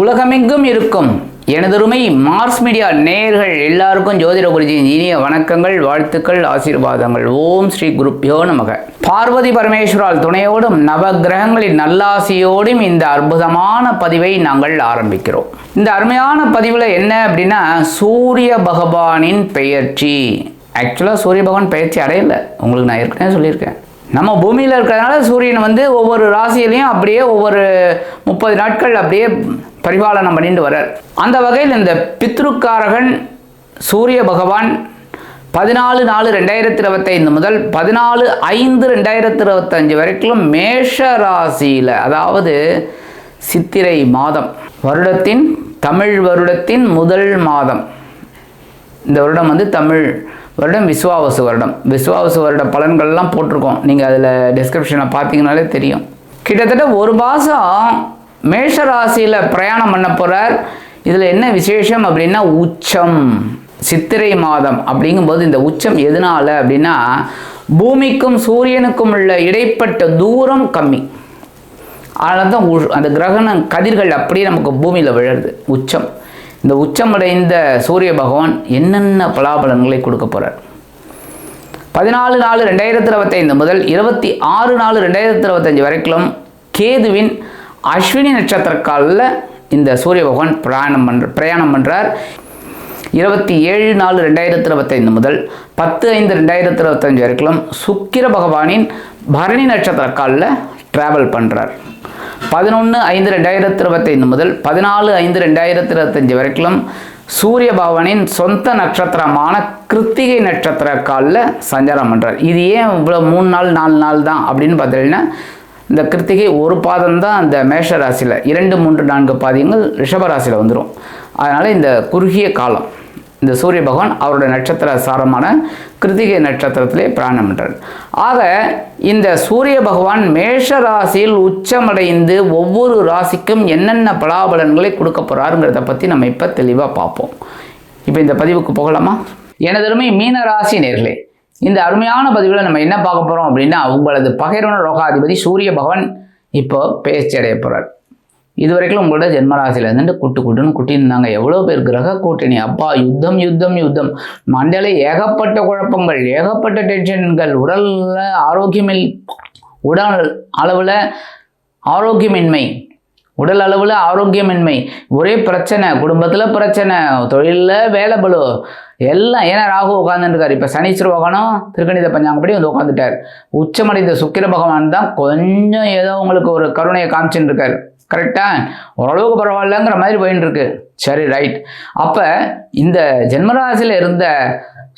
உலகமெங்கும் இருக்கும். எனதருமை மார்ஸ் மீடியா நேயர்கள் எல்லாருக்கும் ஜோதிட குருஜியின் இனிய வணக்கங்கள் வாழ்த்துக்கள் ஆசீர்வாதங்கள். ஓம் ஸ்ரீ குருப்யோ நமக. பார்வதி பரமேஸ்வரால் துணையோடும் நவகிரகங்களின் நல்லாசியோடும் இந்த அற்புதமான பதிவை நாங்கள் ஆரம்பிக்கிறோம். இந்த அருமையான பதிவில் என்ன அப்படின்னா சூரிய பகவானின் பெயர்ச்சி. ஆக்சுவலாக சூரிய பகவான் பெயர்ச்சி அடையலை. உங்களுக்கு நான் ஏற்கனவே சொல்லியிருக்கேன். நம்ம பூமியில் இருக்கிறதுனால சூரியன் வந்து ஒவ்வொரு ராசியிலையும் அப்படியே ஒவ்வொரு முப்பது நாட்கள் அப்படியே பரிபாலனம் பண்ணிட்டு வர்றார். அந்த வகையில் இந்த பித்ருக்காரகன் சூரிய பகவான் பதினாலு நாலு ரெண்டாயிரத்தி இருபத்தைந்து முதல் பதினாலு ஐந்து ரெண்டாயிரத்தி இருபத்தஞ்சு வரைக்கும் மேஷ ராசியில் அதாவது சித்திரை மாதம் வருடத்தின் தமிழ் வருடத்தின் முதல் மாதம். இந்த வருடம் வந்து தமிழ் வருடம் விஸ்வாவசு வருடம். விஸ்வாவசு வருட பலன்கள்லாம் போட்டிருக்கோம். நீங்கள் அதில் டிஸ்கிரிப்ஷனில் பார்த்தீங்கனாலே தெரியும். கிட்டத்தட்ட ஒரு மாதம் மேஷ ராசியில் பிரயாணம் பண்ண போகிறார் இதில் என்ன விசேஷம் அப்படின்னா உச்சம் சித்திரை மாதம் அப்படிங்கும்போது இந்த உச்சம் எதனால அப்படின்னா பூமிக்கும் சூரியனுக்கும் உள்ள இடைப்பட்ட தூரம் கம்மி. அதனால தான் உ- அந்த கிரகண கதிர்கள் அப்படியே நமக்கு பூமியில் விழுறது. உச்சம். இந்த உச்சமடைந்த சூரிய பகவான் என்னென்ன பலாபலன்களை கொடுக்க போகிறார் பதினாலு நாலு ரெண்டாயிரத்தி இருபத்தைந்து முதல் இருபத்தி ஆறு நாலு ரெண்டாயிரத்தி இருபத்தஞ்சு வரைக்கும் கேதுவின் அஸ்வினி நட்சத்திர காலில் இந்த சூரிய பகவான் பிரயாணம் பண்ற பிரயாணம் பண்ணுறார் இருபத்தி ஏழு நாலு ரெண்டாயிரத்தி இருபத்தைந்து முதல் பத்து ஐந்து ரெண்டாயிரத்தி இருபத்தஞ்சு வரைக்கும் சுக்கிர பகவானின் பரணி நட்சத்திர காலில் ட்ராவல் பண்ணுறார் பதினொன்று ஐந்து ரெண்டாயிரத்தி இருபத்தைந்து முதல் பதினாலு ஐந்து ரெண்டாயிரத்தி இருபத்தஞ்சு வரைக்கும் சூரிய பகவானின் சொந்த நட்சத்திரமான கிருத்திகை நட்சத்திர காலில் சஞ்சாரம் பண்ணுறார் இது ஏன் இவ்வளோ மூணு நாள் நாலு நாள் தான் அப்படின்னு பார்த்தீங்கன்னா இந்த கிருத்திகை ஒரு பாதம் தான் அந்த மேஷ ராசியில் இரண்டு மூன்று நான்கு பாதியங்கள் ரிஷப ராசியில் வந்துடும் அதனால் இந்த குறுகிய காலம் இந்த சூரிய பகவான் அவருடைய நட்சத்திர சாரமான கிருத்திகை நட்சத்திரத்திலே பிராணம் பண்றார் ஆக இந்த சூரிய பகவான் மேஷ ராசியில் உச்சமடைந்து ஒவ்வொரு ராசிக்கும் என்னென்ன பலாபலன்களை கொடுக்க போகிறாருங்கிறத பற்றி நம்ம இப்போ தெளிவாக பார்ப்போம். இப்போ இந்த பதிவுக்கு போகலாமா? எனதருமை மீன ராசி நேர்களே இந்த அருமையான பதிவில் நம்ம என்ன பார்க்க போகிறோம் அப்படின்னா உங்களது பகைரவன ரோகாதிபதி சூரிய பகவான் இப்போ பேச்சடைய போகிறார் இது வரைக்கும் உங்களோட ஜென்மராசியில் இருந்துட்டு குட்டு குட்டுன்னு குட்டியிருந்தாங்க. எவ்வளோ பேர் கிரக கூட்டணி? அப்பா யுத்தம் யுத்தம் யுத்தம். மண்டல ஏகப்பட்ட குழப்பங்கள் ஏகப்பட்ட டென்ஷன்கள் உடலில் ஆரோக்கியமில் உடல் அளவில் ஆரோக்கியமின்மை. உடல் அளவில் ஆரோக்கியமின்மை. ஒரே பிரச்சனை குடும்பத்தில் பிரச்சனை தொழிலில் வேலை பலு எல்லாம் ஏன்னா ராகு உட்காந்துருக்காரு இப்போ சனீஸ்வர பகவானும் திருக்கணித பஞ்சாங்கப்படி வந்து உட்காந்துட்டார் உச்சமடைந்த சுக்கிர பகவான் தான் கொஞ்சம் ஏதோ உங்களுக்கு ஒரு கருணையை காமிச்சுட்டு இருக்காரு கரெக்டா ஓரளவுக்கு பரவாயில்லங்கிற மாதிரி போயின்னு இருக்கு சரி ரைட் அப்போ இந்த ஜென்மராசியில் இருந்த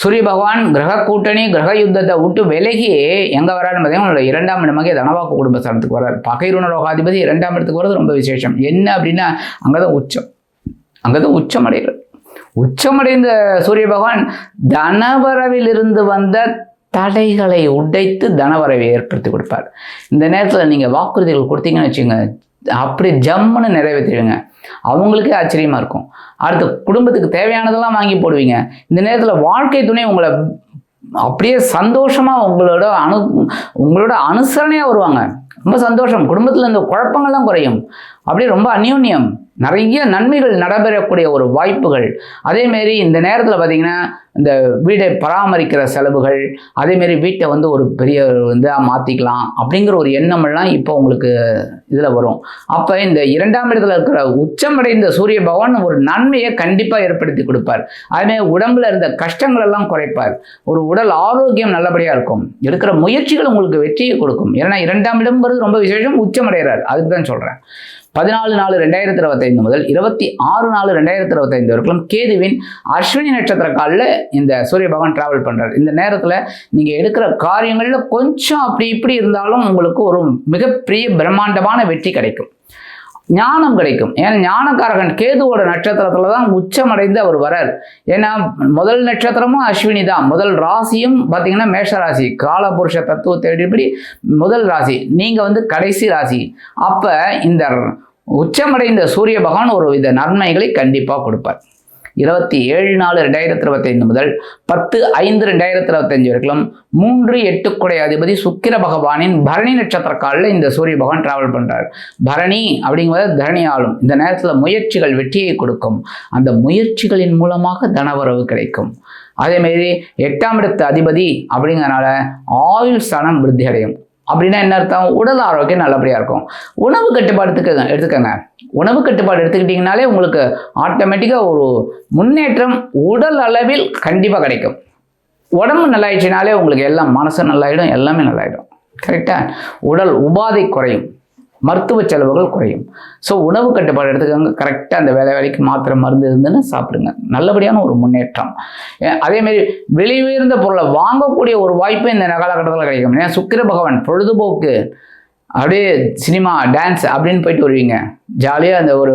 சூரிய பகவான் கிரக கூட்டணி கிரக யுத்தத்தை விட்டு விலகி எங்கே வரான்னு பார்த்தீங்கன்னா இரண்டாம் இடமாக தனவாக்கு குடும்ப ஸ்தானத்துக்கு வரார். பகைருண ரோகாதிபதி இரண்டாம் இடத்துக்கு வர்றது ரொம்ப விசேஷம். என்ன அப்படின்னா அங்கே தான் உச்சம். அங்கே தான் உச்சம் அடைகிறது. உச்சமடைந்த சூரிய பகவான் தனவரவிலிருந்து வந்த தடைகளை உடைத்து தனவரவை ஏற்படுத்தி கொடுப்பார். இந்த நேரத்தில் நீங்கள் வாக்குறுதிகள் கொடுத்தீங்கன்னு வச்சுங்க அப்படி ஜம்முன்னு நிறைவேற்றிடுங்க. அவங்களுக்கே ஆச்சரியமாக இருக்கும். அடுத்து குடும்பத்துக்கு தேவையானதெல்லாம் வாங்கி போடுவீங்க. இந்த நேரத்தில் வாழ்க்கை துணை உங்களை அப்படியே சந்தோஷமாக உங்களோட அனு உங்களோட அனுசரணையாக வருவாங்க. ரொம்ப சந்தோஷம். குடும்பத்தில் இந்த குழப்பங்கள்லாம் குறையும். அப்படியே ரொம்ப அந்யோன்யம். நிறைய நன்மைகள் நடைபெறக்கூடிய ஒரு வாய்ப்புகள். அதேமாரி இந்த நேரத்தில் பார்த்தீங்கன்னா இந்த வீடை பராமரிக்கிற செலவுகள் அதேமாரி வீட்டை வந்து ஒரு பெரிய வந்து மாற்றிக்கலாம் அப்படிங்கிற ஒரு எண்ணமெல்லாம் இப்போ உங்களுக்கு இதில் வரும். அப்போ இந்த இரண்டாம் இடத்துல இருக்கிற உச்சமடைந்த சூரிய பகவான் ஒரு நன்மையை கண்டிப்பாக ஏற்படுத்தி கொடுப்பார். அதுமாரி உடம்புல இருந்த கஷ்டங்கள் எல்லாம் குறைப்பார். ஒரு உடல் ஆரோக்கியம் நல்லபடியாக இருக்கும். எடுக்கிற முயற்சிகள் உங்களுக்கு வெற்றியை கொடுக்கும். ஏன்னா இரண்டாம் இடம்ங்கிறது ரொம்ப விசேஷம் உச்சமடைகிறார் அதுக்கு தான் சொல்கிறேன் பதினாலு நாலு ரெண்டாயிரத்தி இருபத்தைந்து முதல் இருபத்தி ஆறு நாலு ரெண்டாயிரத்தி இருபத்தைந்து வரைக்கும் கேதுவின் அஸ்வினி நட்சத்திர காலில் இந்த சூரிய பகவான் டிராவல் பண்ணுறாரு இந்த நேரத்தில் நீங்கள் எடுக்கிற காரியங்களில் கொஞ்சம் அப்படி இப்படி இருந்தாலும் உங்களுக்கு ஒரு மிகப்பெரிய பிரம்மாண்டமான வெற்றி கிடைக்கும். ஞானம் கிடைக்கும். ஏன்னா ஞானக்காரகன் கேதுவோட நட்சத்திரத்துல தான் உச்சமடைந்து அவர் வரார். ஏன்னா முதல் நட்சத்திரமும் அஸ்வினி தான். முதல் ராசியும் பார்த்தீங்கன்னா மேஷ ராசி காலபுருஷ தத்துவத்தை அடிப்படி முதல் ராசி. நீங்கள் வந்து கடைசி ராசி. அப்போ இந்த உச்சமடைந்த சூரிய பகவான் ஒரு வித நன்மைகளை கண்டிப்பாக கொடுப்பார். இருபத்தி ஏழு நாலு ரெண்டாயிரத்தி இருபத்தைந்து முதல் பத்து ஐந்து ரெண்டாயிரத்தி இருபத்தஞ்சு வரைக்கும் மூன்று எட்டு குடை அதிபதி சுக்கிர பகவானின் பரணி நட்சத்திர காலில் இந்த சூரிய பகவான் டிராவல் பண்றார். பரணி அப்படிங்கிறது தரணி ஆளும். இந்த நேரத்தில் முயற்சிகள் வெற்றியை கொடுக்கும். அந்த முயற்சிகளின் மூலமாக தனவரவு கிடைக்கும். அதேமாரி எட்டாம் இடத்து அதிபதி அப்படிங்கிறனால ஆயுள் ஸ்தானம் விருத்தி அடையும் அப்படின்னா என்ன அர்த்தம்? உடல் ஆரோக்கியம் நல்லபடியாக இருக்கும். உணவு கட்டுப்பாடு எடுத்துக்கங்க எடுத்துக்கங்க. உணவு கட்டுப்பாடு எடுத்துக்கிட்டிங்கனாலே உங்களுக்கு ஆட்டோமேட்டிக்காக ஒரு முன்னேற்றம் உடல் அளவில் கண்டிப்பாக கிடைக்கும். உடம்பு நல்லாயிடுச்சுனாலே உங்களுக்கு எல்லாம் மனசு நல்லாயிடும் எல்லாமே நல்லாயிடும். கரெக்டாக உடல் உபாதை குறையும். மருத்துவ செலவுகள் குறையும். ஸோ உணவு கட்டுப்பாடு எடுத்துக்கோங்க. கரெக்டாக அந்த வேலை வேலைக்கு மாத்திரை மருந்து இருந்துன்னு சாப்பிடுங்க. நல்லபடியான ஒரு முன்னேற்றம். அதேமாரி வெளியுயர்ந்த பொருளை வாங்கக்கூடிய ஒரு வாய்ப்பு இந்த காலகட்டத்தில் கிடைக்கும். ஏன்னா சுக்கிர பகவான் பொழுதுபோக்கு அப்படியே சினிமா டான்ஸ் அப்படின்னு போயிட்டு வருவீங்க. ஜாலியாக அந்த ஒரு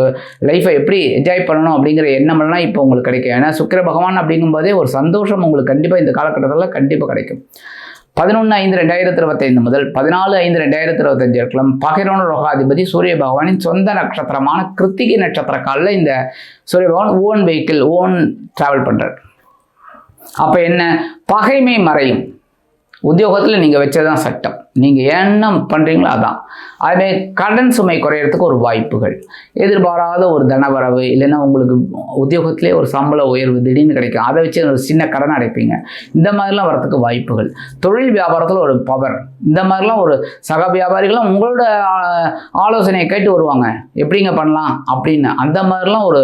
லைஃப்பை எப்படி என்ஜாய் பண்ணணும் அப்படிங்கிற எண்ணமெல்லாம் இப்போ உங்களுக்கு கிடைக்கும். ஏன்னா சுக்கிர பகவான் அப்படிங்கும்போதே ஒரு சந்தோஷம் உங்களுக்கு கண்டிப்பாக இந்த காலகட்டத்தில் கண்டிப்பாக கிடைக்கும். பதினொன்று ஐந்து ரெண்டாயிரத்தி இருபத்தைந்து முதல் பதினாலு ஐந்து ரெண்டாயிரத்தி இருபத்தஞ்சு இருக்கலாம் பகிரோன ரோகாதிபதி சூரிய பகவானின் சொந்த நட்சத்திரமான கிருத்திகை நட்சத்திர காலில் இந்த சூரிய பகவான் ஓன் வெஹிக்கிள் ஓன் டிராவல் பண்ணுறார் அப்போ என்ன? பகைமை மறையும். உத்தியோகத்தில் நீங்கள் வச்சதான் சட்டம். நீங்கள் என்ன பண்ணுறீங்களோ அதான். அதே கடன் சுமை குறையிறதுக்கு ஒரு வாய்ப்புகள். எதிர்பாராத ஒரு தனவரவு இல்லைன்னா உங்களுக்கு உத்தியோகத்திலே ஒரு சம்பள உயர்வு திடீர்னு கிடைக்கும். அதை வச்சு ஒரு சின்ன கடன் அடைப்பீங்க. இந்த மாதிரிலாம் வரத்துக்கு வாய்ப்புகள். தொழில் வியாபாரத்தில் ஒரு பவர் இந்த மாதிரிலாம் ஒரு சக வியாபாரிகளும் உங்களோட ஆலோசனையை கேட்டு வருவாங்க. எப்படிங்க பண்ணலாம் அப்படின்னு. அந்த மாதிரிலாம் ஒரு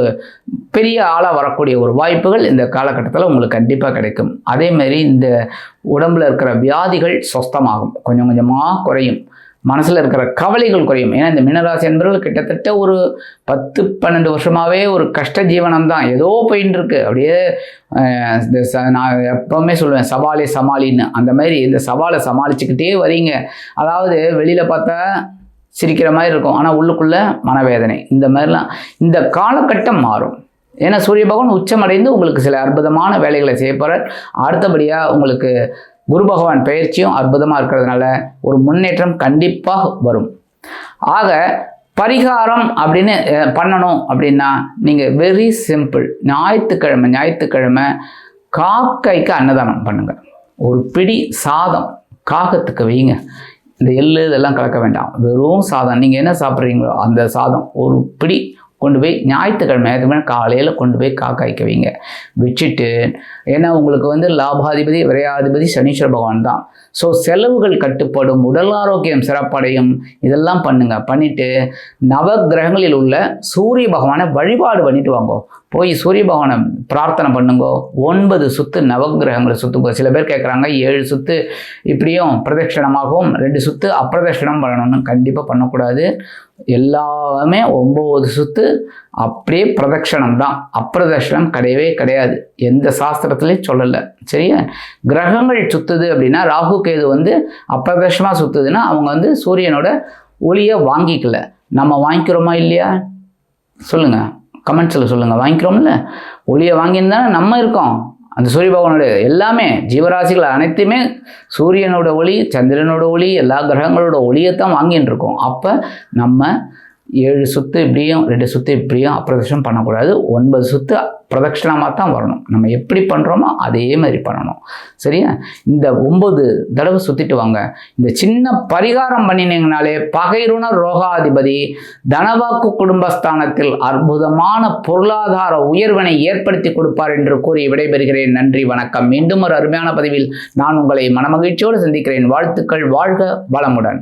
பெரிய ஆளாக வரக்கூடிய ஒரு வாய்ப்புகள் இந்த காலகட்டத்தில் உங்களுக்கு கண்டிப்பாக கிடைக்கும். அதேமாரி இந்த உடம்புல இருக்கிற வியாதிகள் சொஸ்தமாகும். கொஞ்சம் கொஞ்சமாக குறையும். மனசில் இருக்கிற கவலைகள் குறையும். ஏன்னா இந்த மீனராசி என்பவர்கள் கிட்டத்தட்ட ஒரு பத்து பன்னெண்டு வருஷமாகவே ஒரு கஷ்ட ஜீவனம் தான் ஏதோ போயின்னு இருக்கு. அப்படியே இந்த ச நான் எப்போவுமே சொல்லுவேன் சவாலே சமாளின்னு. அந்த மாதிரி இந்த சவாலை சமாளிச்சுக்கிட்டே வரீங்க. அதாவது வெளியில் பார்த்தா சிரிக்கிற மாதிரி இருக்கும். ஆனால் உள்ளுக்குள்ளே மனவேதனை. இந்த மாதிரிலாம் இந்த காலகட்டம் மாறும். ஏன்னா சூரிய பகவான் உச்சமடைந்து உங்களுக்கு சில அற்புதமான வேலைகளை செய்யப்படுறார் அடுத்தபடியாக உங்களுக்கு குரு பகவான் பயிற்சியும் அற்புதமாக இருக்கிறதுனால ஒரு முன்னேற்றம் கண்டிப்பாக வரும். ஆக பரிகாரம் அப்படின்னு பண்ணணும் அப்படின்னா நீங்கள் வெரி சிம்பிள் ஞாயிற்றுக்கிழமை ஞாயிற்றுக்கிழமை காக்கைக்கு அன்னதானம் பண்ணுங்க. ஒரு பிடி சாதம் காகத்துக்கு வைங்க. இந்த எள்ளு இதெல்லாம் கலக்க வேண்டாம். வெறும் சாதம். நீங்கள் என்ன சாப்பிட்றீங்களோ அந்த சாதம் ஒரு பிடி கொண்டு போய் ஞாயிற்றுக்கிழமை ஞாயிற்றுக்கிழமை காலையில் கொண்டு போய் காக்காய்க்க வைங்க வச்சுட்டு ஏன்னா உங்களுக்கு வந்து லாபாதிபதி விரையாதிபதி சனீஸ்வர பகவான் தான். ஸோ செலவுகள் கட்டுப்படும் உடல் ஆரோக்கியம் சிறப்படையும் இதெல்லாம் பண்ணுங்க. பண்ணிட்டு நவக்கிரகங்களில் உள்ள சூரிய பகவானை வழிபாடு பண்ணிட்டு வாங்கோ. போய் சூரிய பகவானை பிரார்த்தனை பண்ணுங்கோ. ஒன்பது சுத்து நவக்கிரகங்களை சுத்துங்க. சில பேர் கேட்குறாங்க ஏழு சுத்து இப்படியும் பிரதட்சணமாகவும் ரெண்டு சுத்து அப்பிரதட்சிணம் பண்ணணும்னு கண்டிப்பாக பண்ணக்கூடாது. எல்லாமே ஒம்பது சுத்து அப்படியே பிரதட்சணம் தான் அப்பிரதட்சணம் கிடையவே கிடையாது. எந்த சாஸ்திரத்துலேயும் சொல்லலை. சரியா? கிரகங்கள் சுத்துது அப்படின்னா ராகு கேது வந்து அப்பிரதட்சமாக சுத்துதுன்னா அவங்க வந்து சூரியனோட ஒளியை வாங்கிக்கல. நம்ம வாங்கிக்கிறோமா இல்லையா? சொல்லுங்கள் கமெண்ட்ஸில் சொல்லுங்கள் வாங்கிக்கிறோம்ல? ஒளியை வாங்கியிருந்தானே நம்ம இருக்கோம். அந்த சூரிய பகவானுடைய எல்லாமே ஜீவராசிகள் அனைத்துமே சூரியனோட ஒளி சந்திரனோட ஒளி எல்லா கிரகங்களோட ஒளியை தான் வாங்கிட்டு இருக்கோம் அப்போ நம்ம ஏழு சுத்து இப்படியும் ரெண்டு சுத்து இப்படியும் அப்பிரதட்சணம் பண்ணக்கூடாது. ஒன்பது சுத்து பிரதட்சணமாக தான் வரணும். நம்ம எப்படி பண்ணுறோமோ அதே மாதிரி பண்ணணும். சரியா? இந்த ஒம்பது தடவை சுற்றிட்டு வாங்க. இந்த சின்ன பரிகாரம் பண்ணினீங்கனாலே பகைருண ரோகாதிபதி தனவாக்கு குடும்பஸ்தானத்தில் அற்புதமான பொருளாதார உயர்வினை ஏற்படுத்தி கொடுப்பார் என்று கூறி விடைபெறுகிறேன். நன்றி வணக்கம். மீண்டும் ஒரு அருமையான பதிவில் நான் உங்களை மனமகிழ்ச்சியோடு சந்திக்கிறேன். வாழ்த்துக்கள். வாழ்க வளமுடன்.